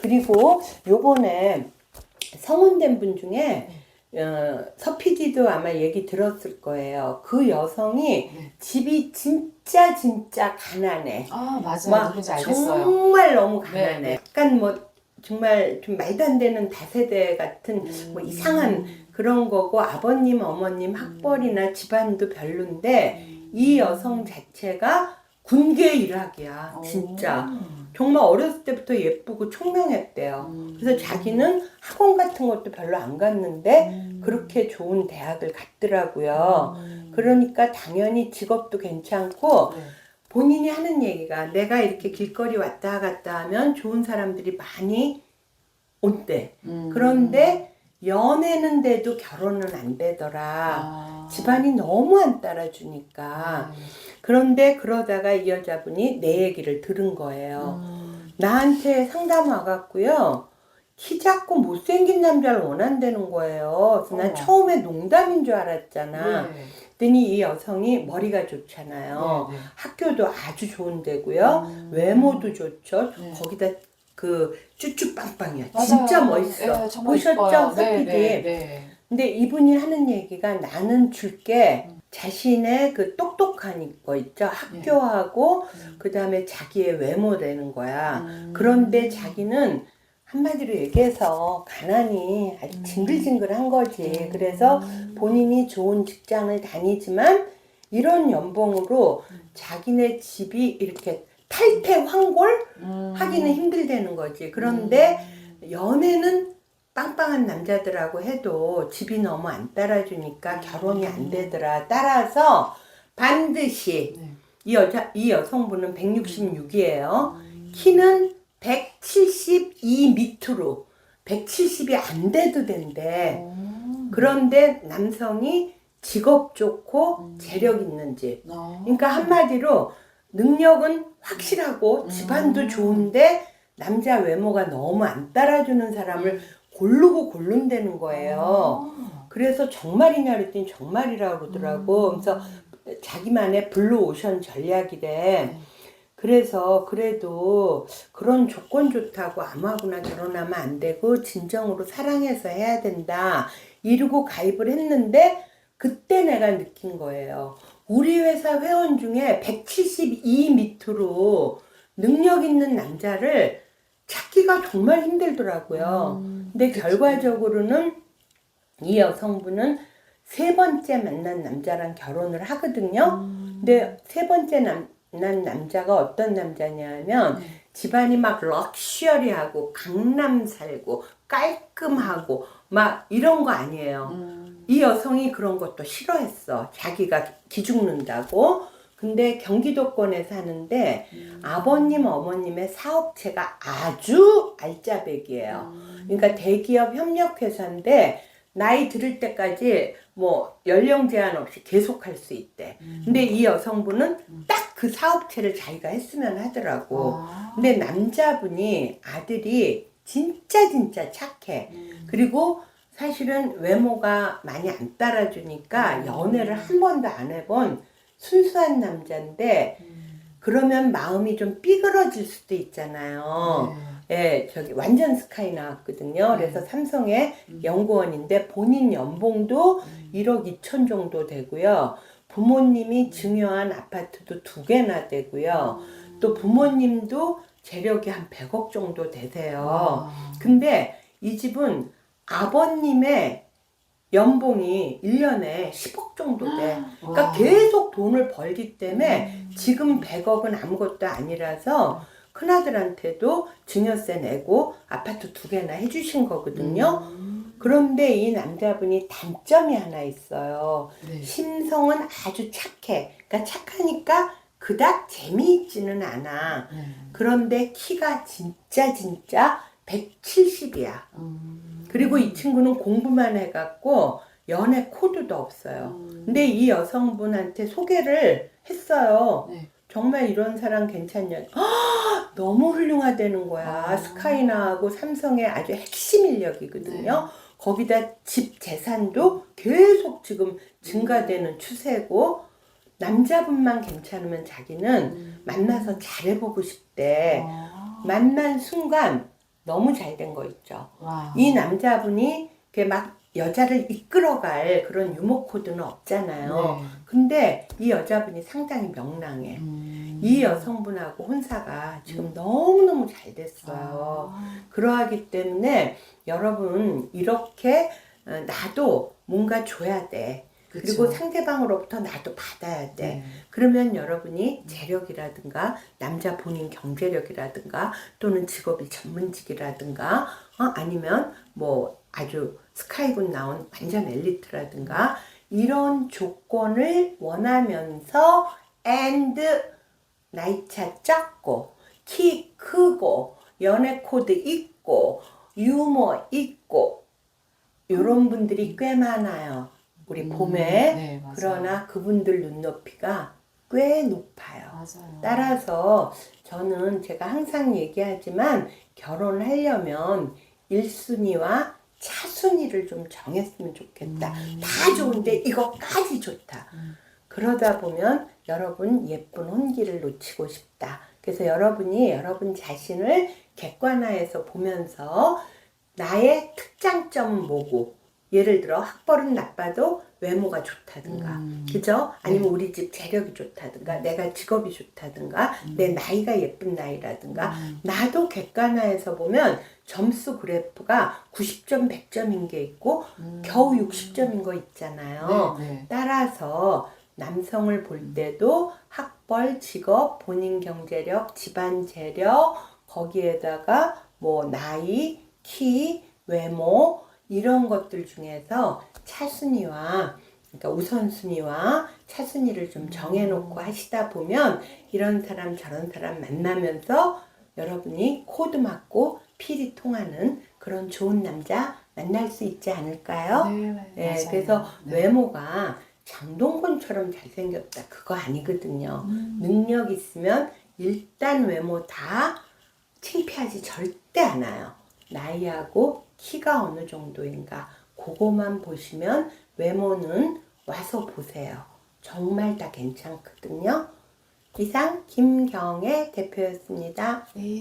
그리고 요번에 성혼된 분 중에 어, 서PD도 아마 얘기 들었을 거예요. 그 여성이 네. 집이 진짜 진짜 가난해. 아 맞아요. 막 누군지 알겠어요. 정말 너무 가난해. 네, 네. 약간 뭐 정말 좀 말도 안 되는 다세대 같은 음. 뭐 이상한 그런 거고 아버님 어머님 학벌이나 집안도 별론데 음. 이 여성 자체가 군계 일학이야 어. 진짜 정말 어렸을 때부터 예쁘고 총명했대요. 음. 그래서 자기는 학원 같은 것도 별로 안 갔는데 음. 그렇게 좋은 대학을 갔더라고요. 음. 그러니까 당연히 직업도 괜찮고 네. 본인이 하는 얘기가 내가 이렇게 길거리 왔다 갔다 하면 좋은 사람들이 많이 온대. 음. 그런데 연애는 돼도 결혼은 안 되더라. 아. 집안이 너무 안 따라주니까. 그런데 그러다가 이 여자분이 내 얘기를 들은 거예요. 음. 나한테 상담 와갖고요. 키 작고 못생긴 남자를 원한다는 거예요. 그래서 난 어머. 처음에 농담인 줄 알았잖아. 네. 그랬더니 이 여성이 머리가 좋잖아요. 네, 네. 학교도 아주 좋은 데고요. 음. 외모도 좋죠. 네. 거기다 그 쭈쭈빵빵이야. 맞아요. 진짜 멋있어. 네, 보셨죠? 이뻐요. 네, 서피디. 네, 네. 근데 이분이 하는 얘기가 나는 줄게 음. 자신의 그 똑똑한 거 있죠. 학교하고 음. 그 다음에 자기의 외모라는 거야. 음. 그런데 자기는 한마디로 얘기해서 가난이 아주 음. 징글징글한 거지. 음. 그래서 본인이 좋은 직장을 다니지만 이런 연봉으로 음. 자기네 집이 이렇게 탈퇴환골 음. 하기는 힘들다는 거지. 그런데 음. 연애는 빵빵한 남자들하고 해도 집이 너무 안 따라주니까 결혼이 안 되더라. 따라서 반드시 네. 이 여자 이 여성분은 166이에요. 음. 키는 172 밑으로 170이 안 돼도 된대. 음. 그런데 남성이 직업 좋고 음. 재력 있는 집. 어. 그러니까 한마디로 능력은 확실하고 음. 집안도 좋은데 남자 외모가 너무 안 따라주는 사람을 음. 고르고 고른다는 거예요. 어. 그래서 정말이냐 그랬더니 정말이라고 그러더라고. 음. 그래서 자기만의 블루 오션 전략이래. 네. 그래서 그래도 그런 조건 좋다고 아무하고나 결혼하면 안 되고 진정으로 사랑해서 해야 된다. 이러고 가입을 했는데 그때 내가 느낀 거예요. 우리 회사 회원 중에 172 밑으로 능력 있는 남자를 찾기가 정말 힘들더라고요. 음. 근데 결과적으로는 이 여성분은 세 번째 만난 남자랑 결혼을 하거든요. 음. 근데 세 번째 남, 만 난 남자가 어떤 남자냐면 네. 집안이 막 럭셔리하고 강남 살고 깔끔하고 막 이런 거 아니에요. 음. 이 여성이 그런 것도 싫어했어. 자기가 기죽는다고. 근데 경기도권에 사는데 음. 아버님 어머님의 사업체가 아주 알짜배기예요. 음. 그러니까 대기업 협력회사인데 나이 들을 때까지 뭐 연령 제한 없이 계속 할 수 있대. 음. 근데 이 여성분은 딱 그 사업체를 자기가 했으면 하더라고. 아. 근데 남자분이 아들이 진짜 진짜 착해. 음. 그리고 사실은 외모가 많이 안 따라주니까 음. 연애를 한 번도 안 해본 순수한 남자인데 음. 그러면 마음이 좀 삐그러질 수도 있잖아요. 네. 예, 저기 완전 스카이 나왔거든요. 그래서 삼성의 음. 연구원인데 본인 연봉도 음. 1억 2천 정도 되고요. 부모님이 증여한 아파트도 두 개나 되고요. 또 부모님도 재력이 한 100억 정도 되세요. 와. 근데 이 집은 아버님의 연봉이 1년에 10억 정도 돼. 그러니까 와. 계속 돈을 벌기 때문에 음. 지금 100억은 아무것도 아니라서 큰아들한테도 증여세 내고 아파트 두 개나 해주신 거거든요. 음. 그런데 이 남자분이 단점이 하나 있어요. 네. 심성은 아주 착해. 그러니까 착하니까 그닥 재미있지는 않아. 네. 그런데 키가 진짜 진짜 170이야. 음. 그리고 이 친구는 공부만 해갖고 연애 코드도 없어요. 음. 근데 이 여성분한테 소개를 했어요. 네. 정말 이런 사람 괜찮냐? 헉, 너무 훌륭하다는 거야. 아. 스카이나하고 삼성의 아주 핵심 인력이거든요. 네. 거기다 집 재산도 계속 지금 증가되는 추세고 남자분만 괜찮으면 자기는 음. 만나서 잘해보고 싶대. 아. 만난 순간 너무 잘 된 거 있죠. 와. 이 남자분이 막 여자를 이끌어갈 그런 유머 코드는 없잖아요. 네. 근데 이 여자분이 상당히 명랑해. 음. 이 여성분하고 혼사가 지금 너무너무 잘 됐어요. 아. 그러하기 때문에 여러분 이렇게 어, 나도 뭔가 줘야 돼. 그리고 그쵸. 상대방으로부터 나도 받아야 돼. 네. 그러면 여러분이 재력이라든가 남자 본인 경제력이라든가 또는 직업이 전문직이라든가 어, 아니면 뭐 아주 스카이군 나온 완전 엘리트라든가 이런 조건을 원하면서 and 나이차 작고 키 크고 연애 코드 있고 유머 있고 이런 분들이 꽤 많아요. 우리 음, 봄에 네. 그러나 그분들 눈높이가 꽤 높아요. 맞아요. 따라서 저는 제가 항상 얘기하지만 결혼하려면 1순위와 차순위를 좀 정했으면 좋겠다. 음. 다 좋은데 이것까지 좋다. 음. 그러다 보면 여러분 예쁜 혼기를 놓치고 싶다. 그래서 여러분이 여러분 자신을 객관화해서 보면서 나의 특장점은 뭐고 예를 들어 학벌은 나빠도 외모가 좋다든가 음. 그죠? 아니면 우리 집 재력이 좋다든가 내가 직업이 좋다든가 내 나이가 예쁜 나이라든가 음. 나도 객관화해서 보면 점수 그래프가 90점 100점인 게 있고 음. 겨우 60점인 거 있잖아요. 네, 네. 따라서 남성을 볼 때도 학벌, 직업, 본인 경제력, 집안 재력, 거기에다가 뭐 나이, 키, 외모 이런 것들 중에서 차순위와 그러니까 우선순위와 차순위를 좀 정해놓고 하시다 보면 이런 사람 저런 사람 만나면서 여러분이 코드 맞고 필이 통하는 그런 좋은 남자 만날 수 있지 않을까요? 네, 네, 예. 그래서 네. 외모가 장동건처럼 잘생겼다. 그거 아니거든요. 음. 능력 있으면 일단 외모 다 창피하지 절대 않아요. 나이하고 키가 어느 정도인가. 그거만 보시면 외모는 와서 보세요. 정말 다 괜찮거든요. 이상 김경애 대표였습니다. 네.